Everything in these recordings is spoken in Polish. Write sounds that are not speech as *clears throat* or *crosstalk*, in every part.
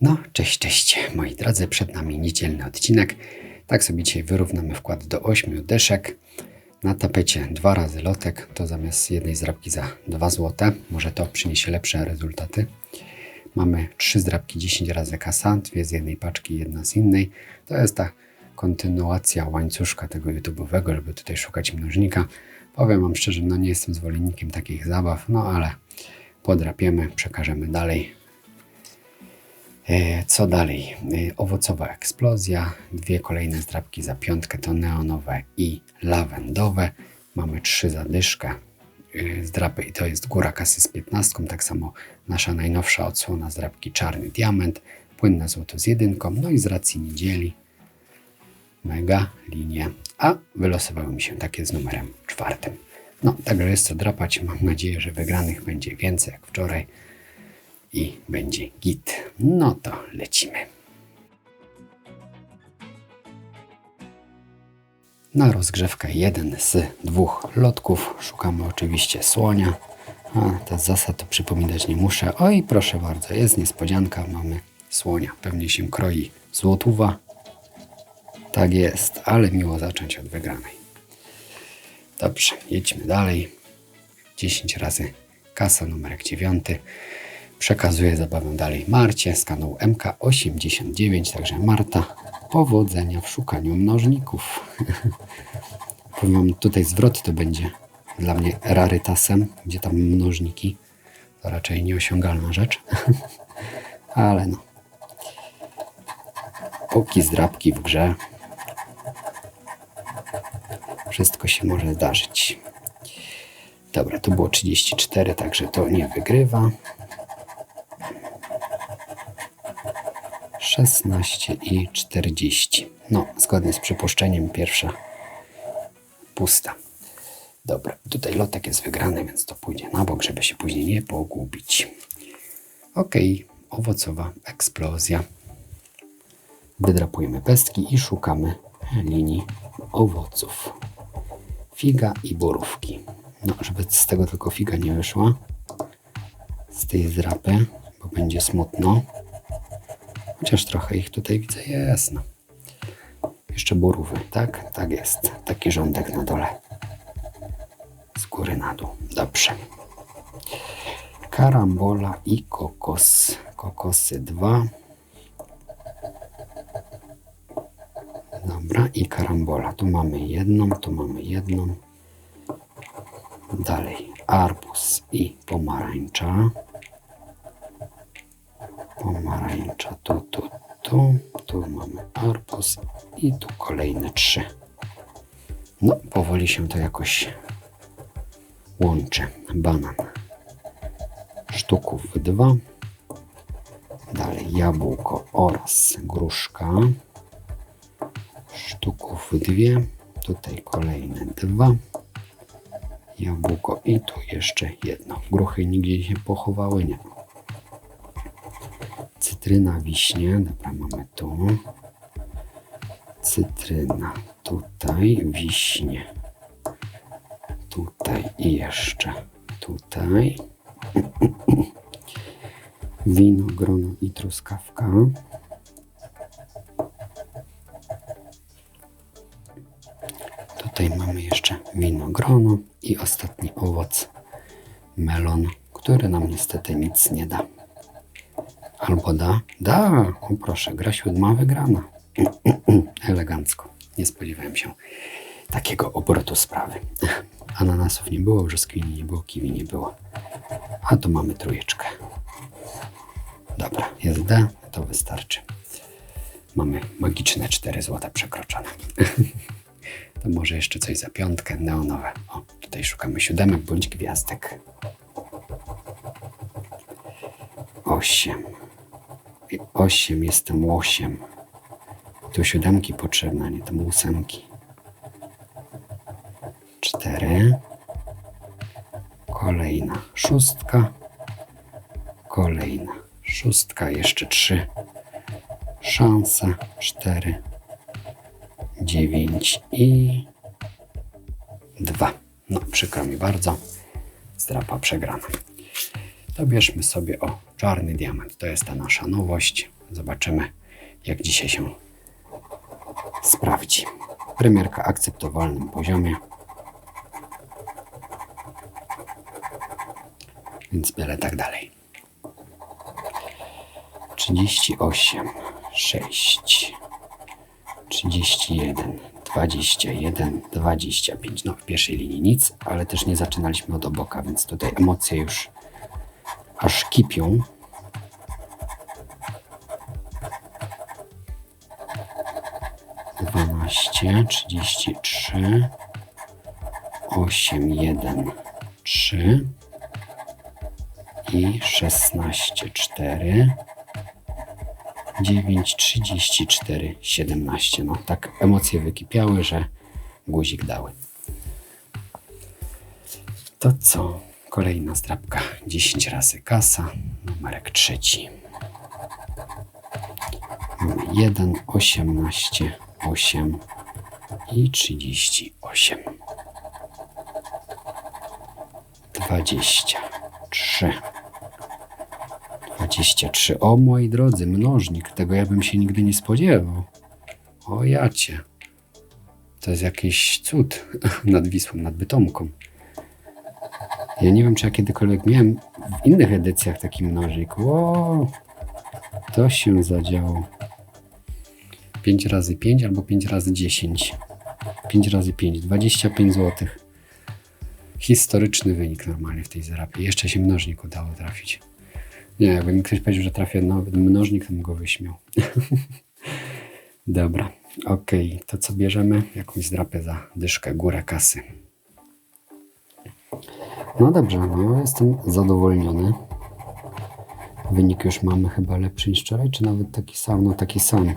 No, cześć, cześć, moi drodzy, przed nami niedzielny odcinek. Tak sobie dzisiaj wyrównamy wkład do 8 dyszek. Na tapecie dwa razy lotek, to zamiast jednej zdrabki za 2 zł. Może to przyniesie lepsze rezultaty. Mamy trzy zdrabki 10 razy kasa, dwie z jednej paczki, jedna z innej. To jest ta kontynuacja łańcuszka tego YouTube'owego, żeby tutaj szukać mnożnika. Powiem Wam szczerze, no nie jestem zwolennikiem takich zabaw, no ale podrapiemy, przekażemy dalej. E, Co dalej? E, Owocowa eksplozja, dwie kolejne zdrabki za piątkę to neonowe i lawendowe. Mamy trzy zadyszkę e, zdrapy i to jest góra kasy z 15. Tak samo nasza najnowsza odsłona zdrabki czarny diament, płynne złoto z jedynką, no i z racji niedzieli mega linie, a wylosowały mi się takie z numerem czwartym. No, także jest co drapać. Mam nadzieję, że wygranych będzie więcej jak wczoraj i będzie git. No to lecimy. Na rozgrzewkę jeden z dwóch lotków. Szukamy oczywiście słonia. A te zasad to przypominać nie muszę. Oj, proszę bardzo, jest niespodzianka. Mamy słonia. Pewnie się kroi złotówa. Tak jest, ale miło zacząć od wygranej. Dobrze, jedźmy dalej. 10 razy kasa, numerek 9. Przekazuję zabawę dalej Marcie z kanału MK89. Także Marta, powodzenia w szukaniu mnożników. *laughs* Powiem wam, tutaj zwrot to będzie dla mnie rarytasem, gdzie tam mnożniki. To raczej nieosiągalna rzecz. *laughs* Ale no. Póki zdrabki w grze. Wszystko się może zdarzyć. Dobra, tu było 34, także to nie wygrywa. 16 i 40. No, zgodnie z przypuszczeniem, pierwsza pusta. Dobra, tutaj lotek jest wygrany, więc to pójdzie na bok, żeby się później nie pogubić. Ok, owocowa eksplozja. Wydrapujemy pestki i szukamy linii owoców. Figa i borówki. No, żeby z tego tylko figa nie wyszła. Z tej zrapy, bo będzie smutno. Chociaż trochę ich tutaj widzę jest. No. Jeszcze borówy, tak? Tak jest. Taki rządek na dole. Z góry na dół. Dobrze. Karambola i kokos. Kokosy dwa. Dobra, i karambola. Tu mamy jedną, tu mamy jedną. Dalej arbuz i pomarańcza. Pomarańcza tu, tu, tu. Tu mamy arbuz i tu kolejne trzy. No, powoli się to jakoś łączy. Banan. Sztuków dwa. Dalej jabłko oraz gruszka sztuków dwie, tutaj kolejne dwa, jabłko i tu jeszcze jedno. Gruchy nigdzie się pochowały, nie. Cytryna, wiśnie, dobra, mamy tu. Cytryna, tutaj, wiśnie, tutaj i jeszcze tutaj. *clears throat* Wino, grono i truskawka. Tutaj mamy jeszcze winogrono i ostatni owoc melon, który nam niestety nic nie da. Albo da? Da! O proszę, gra siódma wygrana. Elegancko. Nie spodziewałem się takiego obrotu sprawy. Ananasów nie było, brzoskwini nie było, kiwi nie było. A tu mamy trójeczkę. Dobra, jest D, to wystarczy. Mamy magiczne 4 zł przekroczone. *laughs* To może jeszcze coś za piątkę, neonowe. O, tutaj szukamy siódemek bądź gwiazdek. Osiem. I osiem, jestem łosiem. Tu siódemki potrzebne, a nie tam ósemki. Cztery. Kolejna szóstka. Kolejna szóstka, jeszcze trzy. Szanse. Cztery. 9 i 2. No, przykro mi bardzo. Strapa przegrana. To bierzmy sobie o czarny diament. To jest ta nasza nowość. Zobaczymy, jak dzisiaj się sprawdzi. Premierka akceptowalnym poziomie. Więc byle tak dalej. 38, 6, 31, 21, 25. No w pierwszej linii nic, ale też nie zaczynaliśmy od oboka, więc tutaj emocje już aż kipią. Dwanaście, trzydzieści trzy, osiem, jeden, trzy i szesnaście, cztery. 9, 34, 17. No tak emocje wykipiały, że guzik dały. To co? Kolejna zdrabka. 10 razy kasa. Numerek trzeci. Mamy 1, 18, 8 i 38. 23. 23. O moi drodzy, mnożnik. Tego ja bym się nigdy nie spodziewał. O jacie. To jest jakiś cud *laughs* nad Wisłą, nad Bytomką. Ja nie wiem, czy ja kiedykolwiek miałem w innych edycjach taki mnożnik. Ło, to się zadziało. 5 razy 5 albo 5 razy 10. 5 razy 5, 25 zł. Historyczny wynik normalnie w tej zarapie. Jeszcze się mnożnik udało trafić. Nie, jakby mi ktoś powiedział, że trafię na mnożnik, to bym go wyśmiał. *laughs* Dobra, okej. Okay. To co bierzemy? Jakąś zdrapę za dyszkę, górę kasy. No dobrze, no jestem zadowolniony. Wynik już mamy chyba lepszy niż wczoraj, czy nawet taki sam, no taki sam.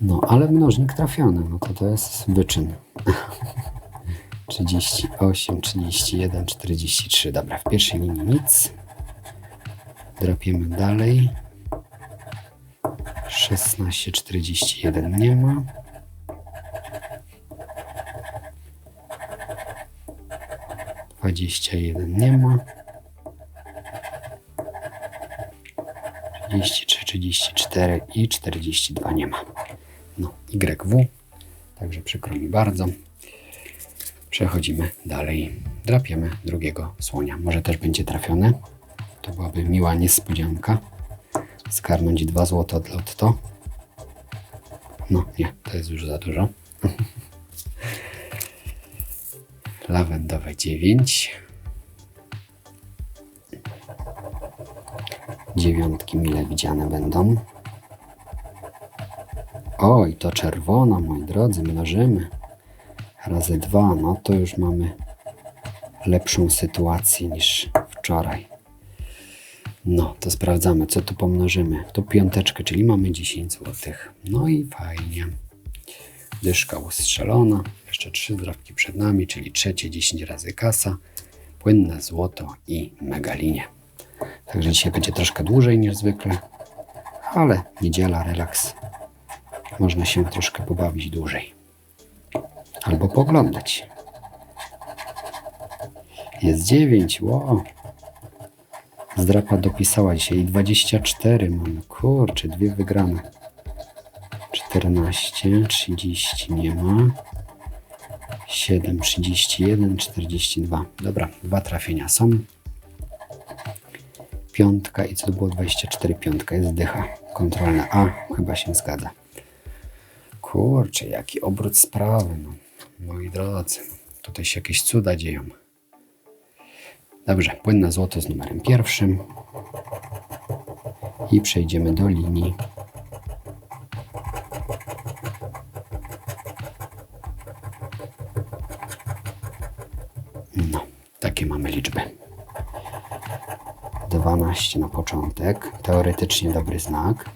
No, ale mnożnik trafiony, no to to jest wyczyn. 38, 31, 43. Dobra, w pierwszej linii nic. Drapiemy dalej. 16,41 nie ma. Dwadzieścia jeden nie ma. Trzydzieści trzy, trzydzieści cztery i czterdzieści dwa nie ma. No, YW. Także przykro mi bardzo. Przechodzimy dalej. Drapiemy drugiego słonia. Może też będzie trafione. To byłaby miła niespodzianka. Skarnąć 2 zł od lotto. No nie, to jest już za dużo. *laughs* Lawendowe 9. Dziewiątki mile widziane będą. Oj, to czerwona, moi drodzy, mnożymy. Razy dwa, no to już mamy lepszą sytuację niż wczoraj. No, to sprawdzamy, co tu pomnożymy. Tu piąteczkę, czyli mamy 10 zł. No i fajnie. Dyszka ustrzelona. Jeszcze trzy zdrawki przed nami, czyli trzecie 10 razy kasa. Płynne złoto i megalinie. Także dzisiaj będzie troszkę dłużej niż zwykle, ale niedziela, relaks. Można się troszkę pobawić dłużej. Albo poglądać. Jest 9, wow. Zdrapa dopisała dzisiaj 24 mamy. Kurczę, dwie wygrane. 14, 30 nie ma. 7, 31, 42. Dobra, dwa trafienia są. Piątka i co to było 24, piątka jest dycha. Kontrolne A, chyba się zgadza. Kurczę, jaki obrót sprawy. No. Moi drodzy, tutaj się jakieś cuda dzieją. Dobrze, płynne złoto z numerem pierwszym. I przejdziemy do linii. No, takie mamy liczby. 12 na początek, teoretycznie dobry znak.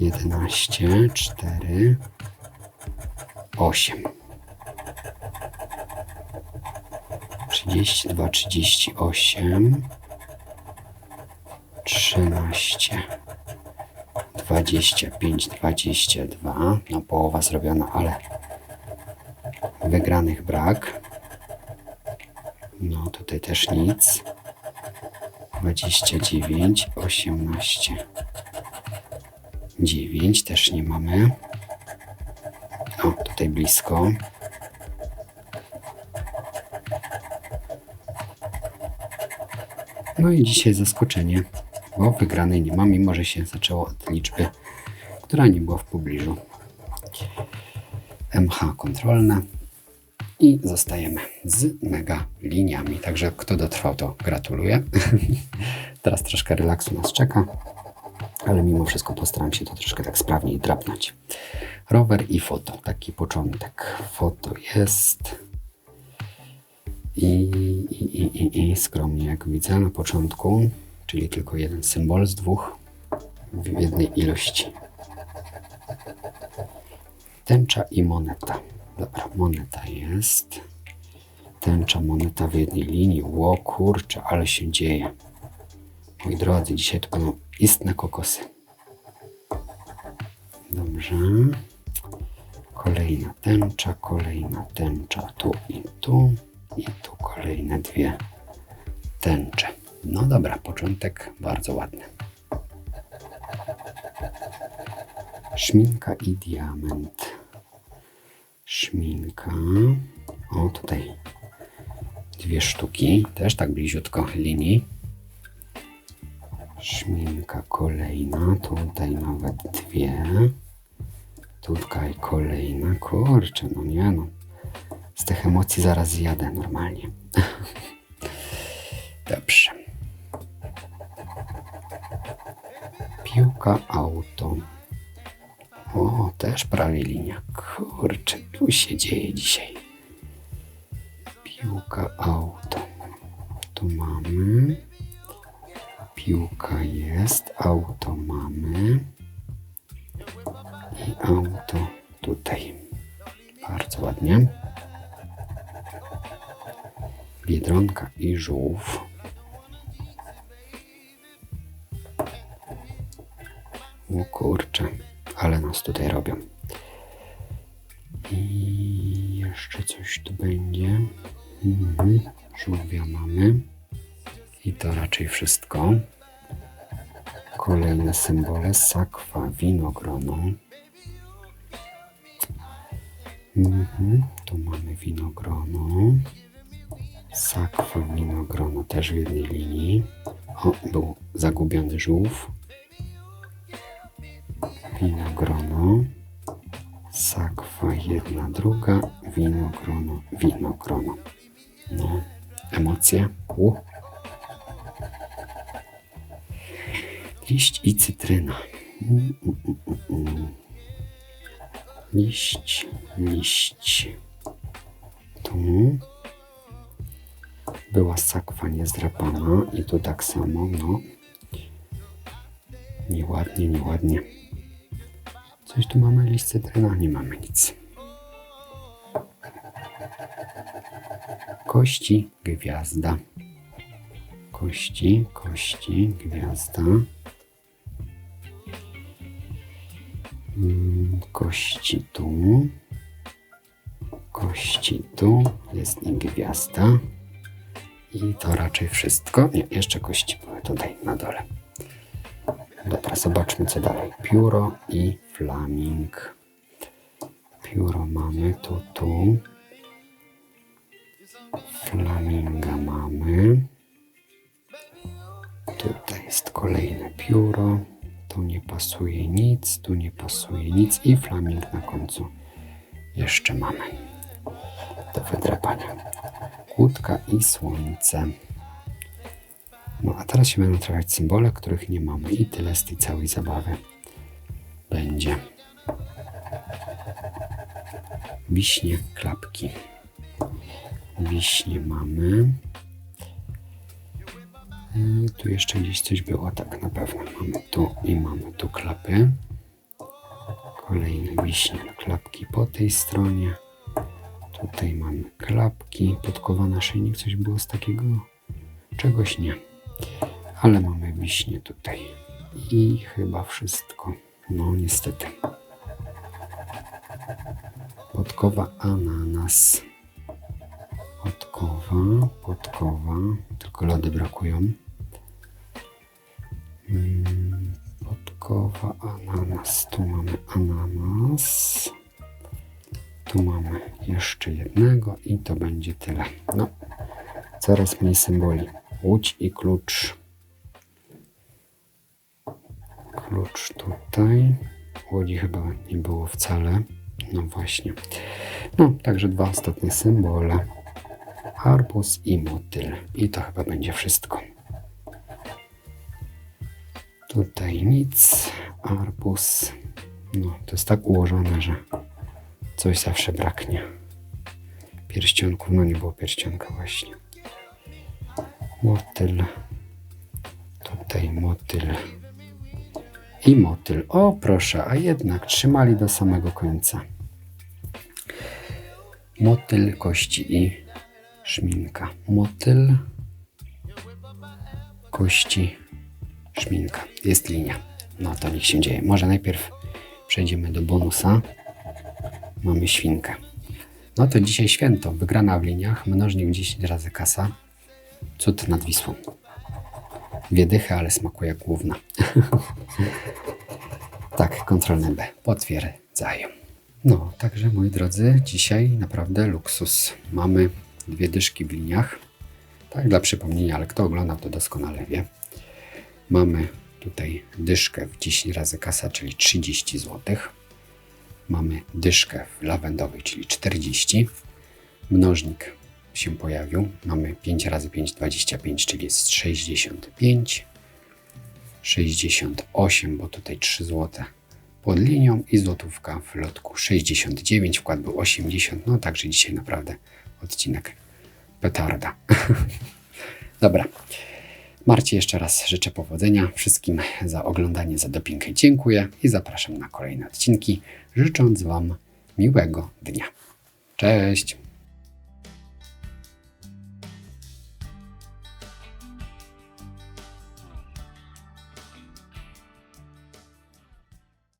11, 4, 8. 32, 38, 13, 25, 22. No połowa zrobiona, ale wygranych brak. No tutaj też nic. 29, 18, 9 też nie mamy. O, tutaj blisko. No i dzisiaj zaskoczenie, bo wygranej nie ma, mimo że się zaczęło od liczby, która nie była w pobliżu. MH kontrolne i zostajemy z mega liniami. Także kto dotrwał, to gratuluję. *laughs* Teraz troszkę relaksu nas czeka, ale mimo wszystko postaram się to troszkę tak sprawniej drapnąć. Rower i foto, taki początek. Foto jest i, i, i, i, i skromnie jak widzę na początku, czyli tylko jeden symbol z dwóch w jednej ilości. Tęcza i moneta. Dobra, moneta jest. Tęcza, moneta w jednej linii. Ło kurczę, ale się dzieje. Moi drodzy, dzisiaj to istne kokosy. Dobrze. Kolejna tęcza, kolejna tęcza tu i tu. I tu kolejne dwie tęcze. No dobra, początek bardzo ładny. Szminka i diament. Szminka. O, tutaj dwie sztuki, też tak bliziutko linii. Szminka kolejna, tutaj nawet dwie. Tutaj kolejna, kurczę, no nie no. Z tych emocji zaraz zjadę normalnie. *laughs* Dobrze. Piłka auto. Też prawie linia. Kurczę, tu się dzieje dzisiaj. Piłka auto. Tu mamy. Piłka jest, auto mamy. I auto tutaj. Bardzo ładnie. Biedronka i żółw. O kurczę, ale nas tutaj robią. I jeszcze coś tu będzie. Mhm. Żółwia mamy. I to raczej wszystko. Kolejne symbole. Sakwa, winogrono. Mhm. Tu mamy winogrono. Sakwa, winogrono też w jednej linii. O, był zagubiony żółw. Winogrono. Sakwa, jedna, druga. Winogrono, winogrono. No, emocje. U. Liść i cytryna. Mm, mm, mm. Liść, liść. Tu była sakwa niezdrapana i tu tak samo, no. Nieładnie, nieładnie. Coś tu mamy, liść cytryna? Nie mamy nic. Kości, gwiazda. Kości, kości, gwiazda. Mm, Kości tu. Kości tu. Jest i gwiazda. I to raczej wszystko. Nie, jeszcze kości były tutaj na dole. Dobra, zobaczmy co dalej. Pióro i flaming. Pióro mamy tu, tu. Flaminga mamy. Tutaj jest kolejne pióro. Tu nie pasuje nic, tu nie pasuje nic i flaming na końcu jeszcze mamy. Do wydrapania. Kłódka i słońce. No a teraz się będą trafiać symbole, których nie mamy i tyle z tej całej zabawy będzie. Wiśnie, klapki. Wiśnie mamy. Y, Tu jeszcze gdzieś coś było, tak na pewno. Mamy tu i mamy tu klapy. Kolejne wiśnie, klapki po tej stronie. Tutaj mamy klapki, podkowa naszyjnik, coś było z takiego? Czegoś nie. Ale mamy wiśnie tutaj. I chyba wszystko. No niestety. Podkowa ananas. Podkowa, podkowa. Tylko lody brakują. Mm, podkowa ananas. Tu mamy ananas. Tu mamy jeszcze jednego i to będzie tyle. No, coraz mniej symboli. Łódź i klucz. Klucz tutaj. Łodzi chyba nie było wcale. No właśnie. No, także dwa ostatnie symbole. Arbuz i motyl. I to chyba będzie wszystko. Tutaj nic. Arbuz. No, to jest tak ułożone, że coś zawsze braknie. Pierścionków, no nie było pierścionka właśnie. Motyl. Tutaj motyl. I motyl. O, proszę, a jednak trzymali do samego końca. Motyl, kości i szminka. Motyl, kości, szminka. Jest linia. No to niech się dzieje. Może najpierw przejdziemy do bonusa. Mamy świnkę. No to dzisiaj święto. Wygrana w liniach. Mnożnik 10 razy kasa. Cud nad Wisłą. Wiedychy, ale smakuje jak główna. *laughs* tak, kontrolne B. Potwierdzają. No, także moi drodzy, dzisiaj naprawdę luksus. Mamy dwie dyszki w liniach. Tak, dla przypomnienia, ale kto oglądał, to doskonale wie. Mamy tutaj dyszkę w 10 razy kasa, czyli 30 zł. Mamy dyszkę w lawendowej, czyli 40. Mnożnik się pojawił. Mamy 5 razy 5, 25, czyli jest 65. 68, bo tutaj 3 zł pod linią i złotówka w lotku 69, wkład był 80, no także dzisiaj naprawdę odcinek petarda. *laughs* Dobra. Marcie jeszcze raz życzę powodzenia wszystkim za oglądanie, za dopinkę dziękuję i zapraszam na kolejne odcinki, życząc Wam miłego dnia. Cześć!